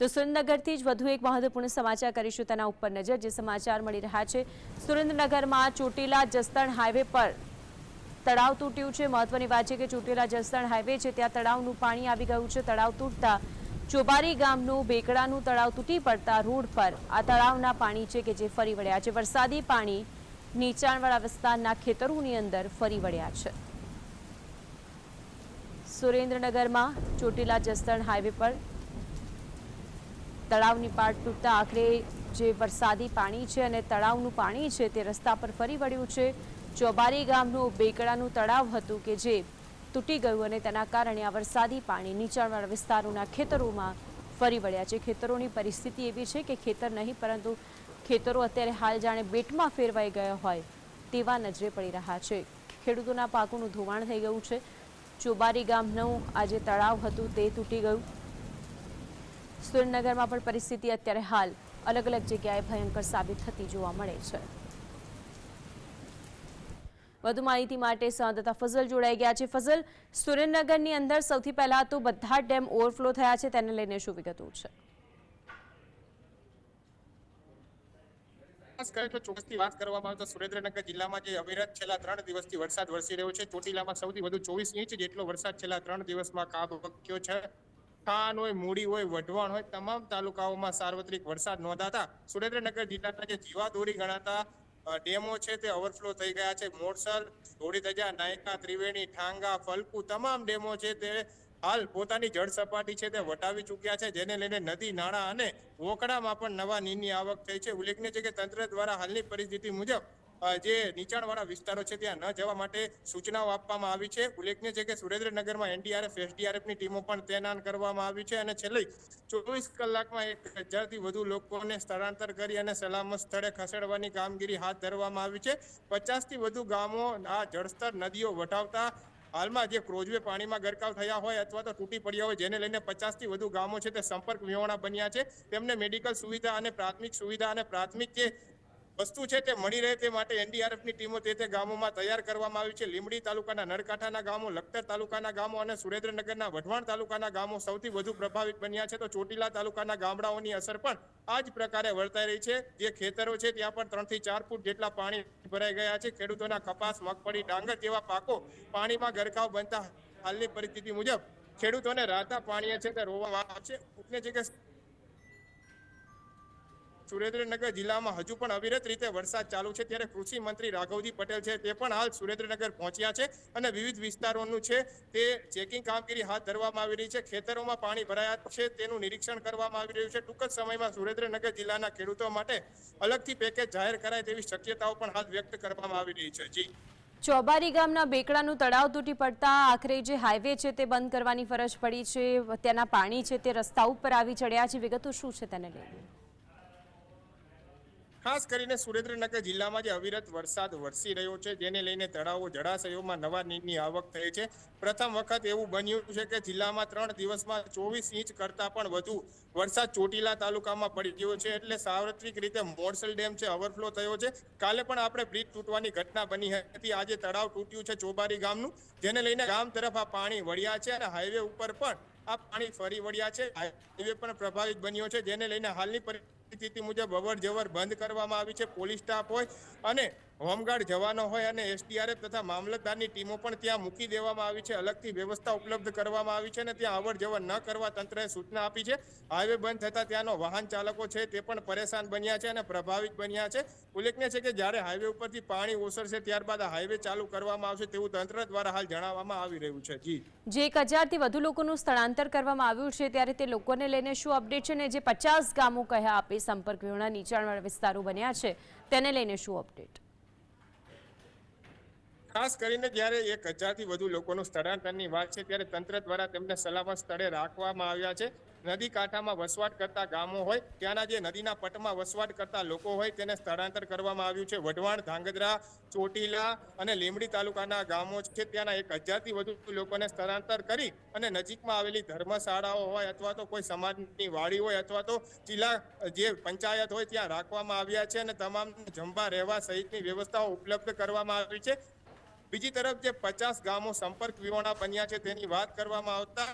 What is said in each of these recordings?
તો સુરેન્દ્રનગરથી જ વધુ એક મહત્વપૂર્ણ સમાચાર કરીશું તેના ઉપર નજર, જે સમાચાર મળી રહ્યા છે. સુરેન્દ્રનગરમાં ચોટીલા જસદણ હાઈવે પર તળાવ તૂટ્યું છે. મહત્વની વાત છે કે ચોટીલા જસદણ હાઈવે છે, ત્યાં તળાવનું પાણી આવી ગયું છે. તળાવ તૂટતા ચોબારી ગામનું બેકડાનું તળાવ તૂટી પડતા રોડ પર આ તળાવના પાણી છે કે જે ફરી વળ્યા છે. વરસાદી પાણી નીચાણવાળા વિસ્તારના ખેતરોની અંદર ફરી વળ્યા છે. સુરેન્દ્રનગરમાં ચોટીલા જસદણ હાઈવે પર તળાવની પાટ તૂટતા આખરે જે વરસાદી પાણી છે અને તળાવનું પાણી છે તે રસ્તા પર ફરી વળ્યું છે. ચોબારી ગામનું બેકડાનું તળાવ હતું કે જે તૂટી ગયું અને તેના કારણે આ વરસાદી પાણી નીચાણવાળા વિસ્તારોના ખેતરોમાં ફરી વળ્યા છે. ખેતરોની પરિસ્થિતિ એવી છે કે ખેતર નહીં, પરંતુ ખેતરો અત્યારે હાલ જાણે બેટમાં ફેરવાઈ ગયા હોય તેવા નજરે પડી રહ્યા છે. ખેડૂતોના પાકોનું ધોવાણ થઈ ગયું છે. ચોબારી ગામનું આ જે તળાવ હતું તે તૂટી ગયું. સુરેન્દ્રનગરમાં પણ પરિસ્થિતિ અત્યારે હાલ અલગ અલગ જગ્યાએ ભયંકર સાબિત થતી જોવા મળે છે. વધુ માહિતી માટે સંવાદદાતા ફઝલ જોડાઈ ગયા છે. ફઝલ, સુરેન્દ્રનગરની અંદર સૌથી પહેલા તો બધા ડેમ ઓવરફ્લો થયા છે, તેને લઈને શું વિગતો છે? ખાસ કરીને જો ચોક્કસથી વાત કરવામાં આવે તો સુરેન્દ્રનગર જિલ્લામાં જે અવિરત છેલ્લા ત્રણ દિવસથી વરસાદ વરસી રહ્યો છે. ચોટીલામાં સૌથી વધુ ચોવીસ ઇંચ જેટલો વરસાદ છેલ્લા ત્રણ દિવસમાં કાબક્યો છે. ખાન હોય, મૂડી હોય, વઢવાણ હોય, તમામ તાલુકાઓમાં સાર્વત્રિક વરસાદ નોંધાતા સુરેન્દ્રનગર જિલ્લાના જે જીવાદોરી ગણાતા ડેમો છે તે ઓવરફ્લો થઈ ગયા છે. મોરસલ, ધોળીધજા, નાયકા, ત્રિવેણી, ઠાંગા, ફલકુ તમામ ડેમો છે તે હાલ પોતાની જળ સપાટી છે તે વટાવી ચૂક્યા છે, જેને લઈને નદી, નાળા અને વોકડામાં પણ નવા નીરની આવક થઈ છે. ઉલ્લેખનીય છે કે તંત્ર દ્વારા હાલની પરિસ્થિતિ મુજબ જે નીચાણવાળા વિસ્તારો છે, ત્યાં ન જવા માટે સૂચનાઓ આપવામાં આવી છે. ઉલ્લેખનીય છે કે સુરેન્દ્રનગરમાં એનડીઆરએફ, એસડીઆરએફની ટીમો પણ તૈનાત કરવામાં આવી છે અને છેલ્લી ચોવીસ કલાકમાં એક હજારથી વધુ લોકોને સ્થળાંતર કરી અને સલામત સ્થળે ખસેડવાની કામગીરી હાથ ધરવામાં આવી છે. પચાસથી વધુ ગામો આ જળસ્તર નદીઓ વટાવતા હાલમાં જે ક્રોઝવે પાણીમાં ગરકાવ થયા હોય અથવા તો તૂટી પડ્યા હોય, જેને લઈને પચાસથી વધુ ગામો છે તે સંપર્ક વિહોણા બન્યા છે. તેમને મેડિકલ સુવિધા અને પ્રાથમિક સુવિધા અને પ્રાથમિક જે વસ્તુ છે તે મળી રહે તે માટે એનડીઆરએફની ટીમો તે તે ગામોમાં તૈયાર કરવામાં આવી છે. લીંબડી તાલુકાના નરકાંઠાના ગામો, લખતર તાલુકાના ગામો અને સુરેન્દ્રનગરના વઢવાણ તાલુકાના ગામો સૌથી વધુ પ્રભાવિત બન્યા છે. તો ચોટીલા તાલુકાના ગામડાઓની અસર પણ આ જ પ્રકારે વર્તાઈ રહી છે. જે ખેતરો છે ત્યાં પણ ત્રણથી ચાર ફૂટ જેટલા પાણી ભરાઈ ગયા છે. ખેડૂતોના કપાસ, મગફળી, ડાંગર જેવા પાકો પાણીમાં ગરકાવ બનતા હાલની પરિસ્થિતિ મુજબ ખેડૂતોને રાહતા પાણીએ છે તે રોવામાં છે. ઉપને છે કે સુરેન્દ્રનગર જિલ્લામાં હજુ પણ અવિરત રીતે વરસાદ ચાલુ છે. ત્યારે કૃષિ મંત્રી રાઘવજી પટેલ છે તે પણ હાલ સુરેન્દ્રનગર પહોંચ્યા છે અને વિવિધ વિસ્તારોનું છે તે ચેકિંગ કામગીરી હાથ ધરવામાં આવી રહી છે. ખેતરોમાં પાણી ભરાયા છે તેનું નિરીક્ષણ કરવામાં આવી રહ્યું છે. ટૂંક જ સમયમાં સુરેન્દ્રનગર જિલ્લાના ખેડૂતો માટે અલગથી પેકેજ જાહેર કરાય તેવી શક્યતાઓ પણ હાલ વ્યક્ત કરવામાં આવી રહી છે. જી. ચોબારી ગામના બેકડાનું તળાવ તૂટી પડતા આખરે જે હાઈવે છે તે બંધ કરવાની ફરજ પડી છે. ત્યાંના પાણી છે તે રસ્તા ઉપર આવી ચડ્યા છે. વિગતો શું છે તેને લઈને? ખાસ કરીને સુરેન્દ્રનગર જિલ્લામાં જે અવિરત વરસાદ વરસી રહ્યો છે, જેને લઈને તળાવો જળાશયોમાં નવા નીરની આવક થઈ છે. પ્રથમ વખત એવું બન્યું છે કે જિલ્લામાં ત્રણ દિવસમાં ચોવીસ ઇંચ કરતાં પણ વધુ વરસાદ ચોટીલા તાલુકામાં પડી ગયો છે. એટલે સાર્વત્રિક રીતે મોરસલ ડેમ છે, ઓવરફ્લો થયો છે. કાલે પણ આપણે બ્રિજ તૂટવાની ઘટના બની હતી. આજે તળાવ તૂટ્યું છે ચોબારી ગામનું. જેને લઈને ગામ તરફ આ પાણી વળ્યા છે અને હાઈવે ઉપર પણ આ પાણી ફરી વળ્યા છે. હાઈવે પણ પ્રભાવિત બન્યો છે. જેને લઈને હાલની પરિસ્થિતિ મુજબ અવર જવર બંધ કરવામાં આવી છે પોલીસ સ્ટાફ હોય અને હોમગાર્ડ જવાનો હોય અને એસડીઆરએફ તથા મામલતદારની ટીમો પણ ત્યાં મૂકી દેવામાં આવી છે. અલગથી વ્યવસ્થા ઉપલબ્ધ કરવામાં આવી છે અને ત્યાં અવર જવર ન કરવા તંત્રએ સૂચના આપી છે. હાઈવે બંધ થતા ત્યાંનો વાહન ચાલકો છે તે પણ પરેશાન બન્યા છે અને પ્રભાવિત બન્યા છે. ઉલ્લેખનીય છે કે જ્યારે હાઈવે ઉપરથી પાણી ઓસરશે ત્યારબાદ હાઈવે ચાલુ કરવામાં આવશે તેવું તંત્ર દ્વારા હાલ જણાવવામાં આવી રહ્યું છે. જી. જે એક હજારથી વધુ લોકોનું સ્થળાંતર કરવામાં આવ્યું છે ત્યારે તે લોકોને લઈને શું અપડેટ છે ને જે પચાસ ગામો કહ્યા આપે સંપર્ક વિહોણા નીચાણવાળા વિસ્તારો બન્યા છે તેને લઈને શું અપડેટ? ખાસ કરીને જ્યારે એક હજારથી વધુ લોકોનું સ્થળાંતરની વાત છે, ત્યારે તંત્ર દ્વારા તેમને સલામત સ્થળે રાખવામાં આવ્યા છે. નદી કાંઠામાં વસવાટ કરતા ગામો હોય, ત્યાંના જે નદીના પટમાં વસવાટ કરતા લોકો હોય, તેને સ્થળાંતર કરવામાં આવ્યું છે. વઢવાણ, ધાંગધ્રા, ચોટીલા અને લીમડી તાલુકાના ગામો છે, ત્યાંના એક હજારથી વધુ લોકોને સ્થળાંતર કરી અને નજીકમાં આવેલી ધર્મશાળાઓ હોય અથવા તો કોઈ સમાજની વાડી હોય અથવા તો જિલ્લા જે પંચાયત હોય, ત્યાં રાખવામાં આવ્યા છે અને તમામ જમવા રહેવા સહિતની વ્યવસ્થાઓ ઉપલબ્ધ કરવામાં આવી છે. બીજી તરફ જે પચાસ ગામો સંપર્ક વિહોણા બન્યા છે તેની વાત કરવામાં આવતા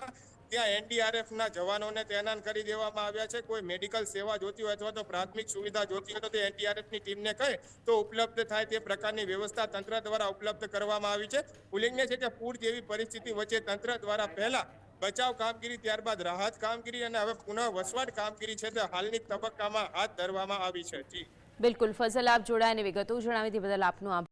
ત્યાં એનડીઆરએફ ના જવાનોને તૈનાત કરી દેવામાં આવ્યા છે. કોઈ મેડિકલ સેવા જોતી હોય અથવા તો પ્રાથમિક સુવિધા જોતી હોય તો તે એનડીઆરએફની ટીમને કહે તો ઉપલબ્ધ થાય તે પ્રકારની વ્યવસ્થા તંત્ર દ્વારા ઉપલબ્ધ કરવામાં આવી છે. ઉલ્લેખનીય છે કે પૂર જેવી પરિસ્થિતિ વચ્ચે તંત્ર દ્વારા પહેલા બચાવ કામગીરી, ત્યારબાદ રાહત કામગીરી અને હવે પુનઃ વસવાટ કામગીરી છે તે હાલની તબક્કામાં હાથ ધરવામાં આવી છે. જી. બિલકુલ. ફઝલ, આપ જોડાયાની વિગતો જણાવી બદલ આપનો